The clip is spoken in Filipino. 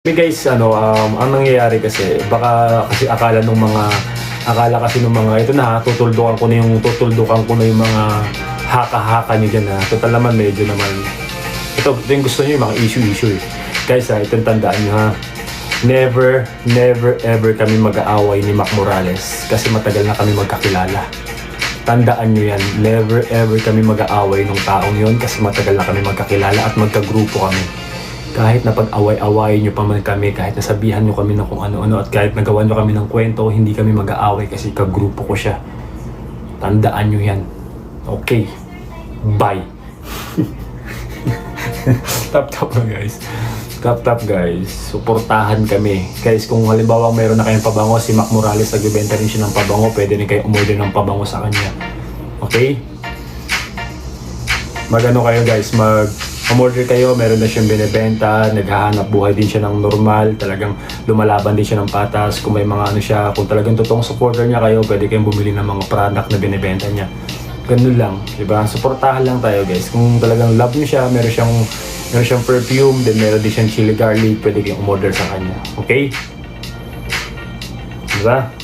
Hey guys, ano, um, ang nangyayari kasi, baka kasi akala nung mga, akala kasi nung mga, ito na tutuldukan ko na yung, tutuldukan ko na yung mga haka-haka nyo dyan ha. Total naman, medyo naman, ito, ito yung gusto nyo yung mga issue-issue eh. Guys ha, ito tandaan nyo ha. Never, never, ever kami mag-aaway ni Mac Morales kasi matagal na kami magkakilala. Tandaan nyo yan, never ever kami mag-aaway nung taong yon kasi matagal na kami magkakilala at magkagrupo kami kahit na pag-away-away nyo pa man kami, kahit nasabihan nyo kami ng kung ano-ano, at kahit nagawa nyo kami ng kwento, hindi kami mag-aaway kasi kagrupo ko siya. Tandaan nyo yan. Okay. Bye. tap tap na guys. Tap tap guys. Suportahan kami. Guys, kung halimbawa mayroon na kayong pabango, si Mac Morales nagbebenta rin siya ng pabango, pwede rin kayo umorder ng pabango sa kanya. Okay? Magano kayo guys, mag umorder kayo, meron na siyang binebenta, naghahanap buhay din siya ng normal, talagang lumalaban din siya ng patas, kung may mga ano siya, kung talagang totoong supporter niya kayo, pwede kayong bumili ng mga product na binebenta niya. Ganun lang, di ba? Suportahan lang tayo guys. Kung talagang love niyo siya, meron siyang meron siyang perfume, then meron din siyang chili garlic, pwede kayong umorder sa kanya. Okay? Diba?